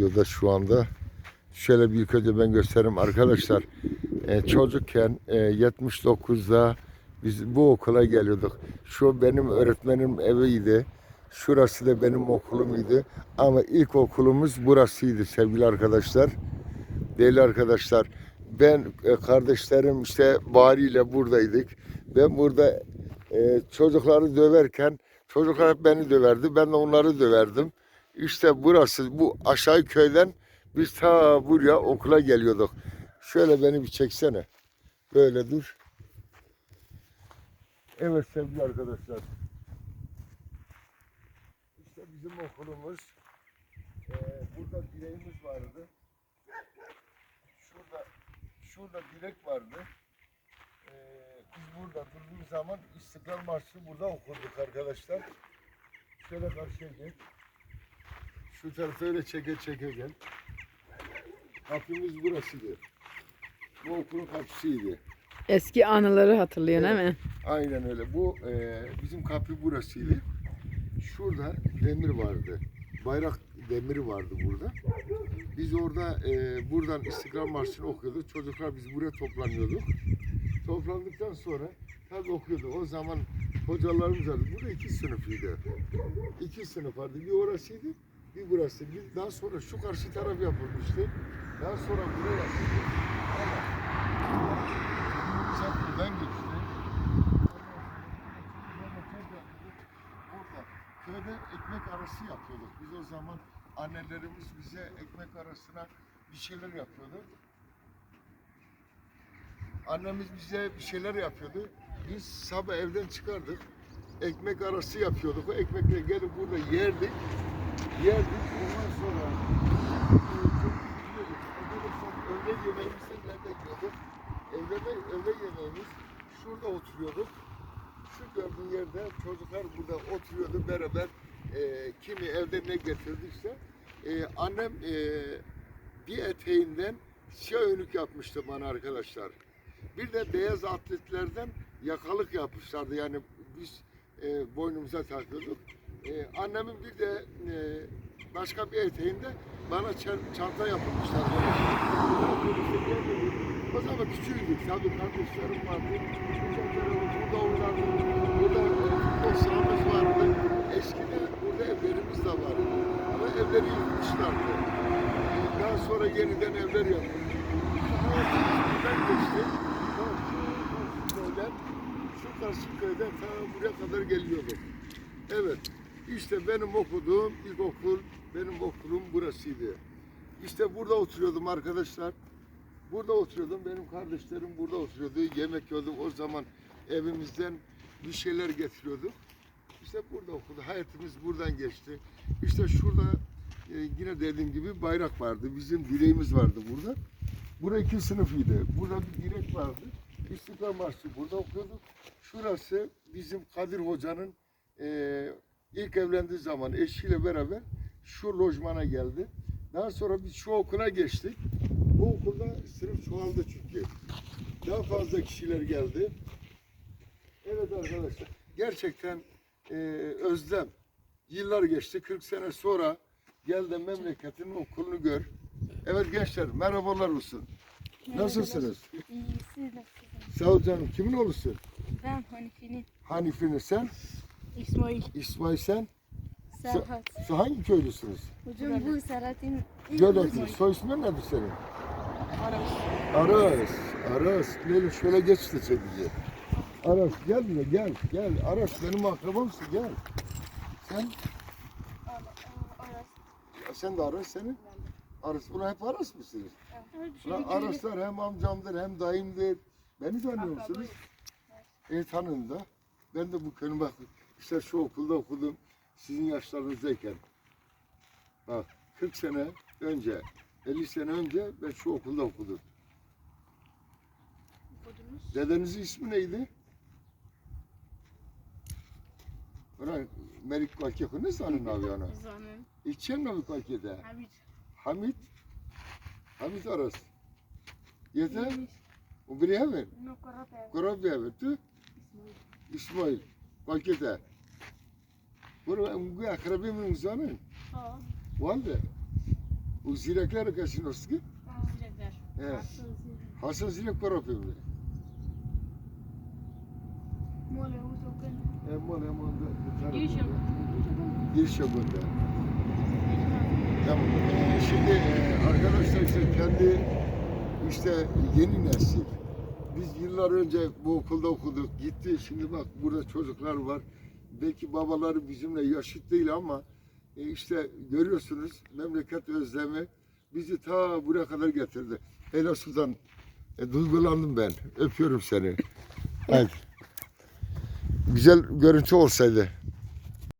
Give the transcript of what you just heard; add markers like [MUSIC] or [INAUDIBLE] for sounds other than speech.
videoda şu anda. Şöyle bir önce ben göstereyim arkadaşlar. E, çocukken e, 79'da biz bu okula geliyorduk. Şu benim öğretmenim eviydi. Şurası da benim okulumuydu. Ama ilk okulumuz burasıydı sevgili arkadaşlar. Değerli arkadaşlar. Ben e, kardeşlerim işte Bari ile buradaydık. Ben burada e, çocukları döverken çocuklar hep beni döverdi. Ben de onları döverdim. İşte burası bu aşağı köyden biz ta buraya okula geliyorduk. Şöyle beni bir çeksene. Böyle dur. Evet sevgili arkadaşlar. İşte bizim okulumuz. Ee, burada direğimiz vardı. Şurada şurada direk vardı. Ee, biz burada durduğumuz zaman İstiklal Marşı'nı burada okurduk arkadaşlar. Şöyle karşıya gel. Şu tarafa öyle çeke çeke gel. Kapımız burasıydı. Bu okulun kapısıydı. Eski anıları hatırlıyor değil mi? Aynen öyle. Bu e, bizim kapı burasıydı. Şurada demir vardı. Bayrak demiri vardı burada. Biz orada e, buradan İstiklal Marşı'nı okuyorduk. Çocuklar biz buraya toplanıyorduk. Toplandıktan sonra tabii okuyorduk. O zaman hocalarımız vardı. Burada iki sınıfıydı. İki sınıf vardı. Bir orasıydı, bir burası. Bir daha sonra şu karşı taraf yapılmıştı. Daha sonra buraya yapıldı. Sen buradan geçti. Orada köyde ekmek arası yapıyorduk. Biz o zaman annelerimiz bize ekmek arasına bir şeyler yapıyordu. Annemiz bize bir şeyler yapıyordu. Biz sabah evden çıkardık. Ekmek arası yapıyorduk. O ekmekle gelip burada yerdik. Yerdik. Ondan sonra öğle yemeğimizi nerede yiyorduk? Öğle, öğle yemeğimiz şurada oturuyorduk. Şu gördüğün yerde çocuklar burada oturuyordu beraber. E, kimi evde ne getirdiyse. E, annem e, bir eteğinden siyah önlük yapmıştı bana arkadaşlar. Bir de beyaz atletlerden yakalık yapmışlardı. Yani biz e, boynumuza takıyorduk. E, annemin bir de e, başka bir eteğinde bana çan- çanta yapmışlardı. O zaman küçüğüydük tabii kardeşlerim vardı. Burada oynardık. Burada e, futbol sahamız vardı. Eskiden burada evlerimiz de vardı. Ama evleri yıkmışlardı. E, Daha sonra yeniden evler yapıldı. Buradan geçti. Şu karşı köyden ta buraya kadar geliyorduk. Evet. İşte benim okuduğum ilkokul, benim okulum burasıydı. İşte burada oturuyordum arkadaşlar. Burada oturuyordum. Benim kardeşlerim burada oturuyordu. Yemek yiyorduk. O zaman evimizden bir şeyler getiriyorduk. İşte burada okudu. Hayatımız buradan geçti. İşte şurada e, yine dediğim gibi bayrak vardı. Bizim direğimiz vardı burada. Burada iki sınıfıydı. Burada bir direk vardı. İstiklal Marşı burada okuyorduk. Şurası bizim Kadir Hoca'nın e, ilk evlendiği zaman eşiyle beraber şu lojmana geldi. Daha sonra biz şu okula geçtik. Bu okulda sınıf çoğaldı çünkü. Daha fazla kişiler geldi. Evet arkadaşlar. Gerçekten e, özlem. Yıllar geçti. 40 sene sonra gel de memleketinin okulunu gör. Evet gençler merhabalar olsun. Nasılsınız? İyi, siz nasılsınız? Sağ ol canım. Kimin oğlusun? Ben Hanife'nin Hanife'nin sen? İsmail İsmail sen? Serhat. Siz hangi köylüsünüz? Hocam bu Serhat'ın Göletli. Soy ismin nedir senin? Aras. Aras. Aras. Böyle şöyle geç de çekici. Aras gel buraya gel. Gel. Aras benim akrabamsın gel. Sen? Aras. Sen de Aras senin? Aras. Buna hep Aras mısınız? Ulan Araslar hem amcamdır hem dayımdır. Beni tanıyor musunuz? E tanın da. Ben de bu köyün bak işte şu okulda okudum. Sizin yaşlarınızdayken. Bak 40 sene önce, 50 sene önce ben şu okulda okudum. Dedenizin ismi neydi? Ulan Melik Kalkeko ne sanın abi? [LAUGHS] Zanın. İçen mi Kalke'de? Hamit. Hamit. Hamit Aras. Yeter. O biri hemen. No. Korabya evet. tu? İsmail. Kalkete. Bunu bu akrabi mi uzanın? Aa. Valde. U Zilekler Kasinoski? Zilekler. Evet. Hasan Zilek Parapevli. Mole uso que Hemen hemen de. Giriş yok. Giriş yok onda. Tamam. Ee, şimdi e, arkadaşlar işte kendi işte yeni nesil. Biz yıllar önce bu okulda okuduk. Gitti. Şimdi bak burada çocuklar var. Belki babaları bizimle yaşıt değil ama e, işte görüyorsunuz memleket özlemi bizi ta buraya kadar getirdi. Helal Sultan e, duygulandım ben. Öpüyorum seni. [LAUGHS] Hadi. Güzel görüntü olsaydı.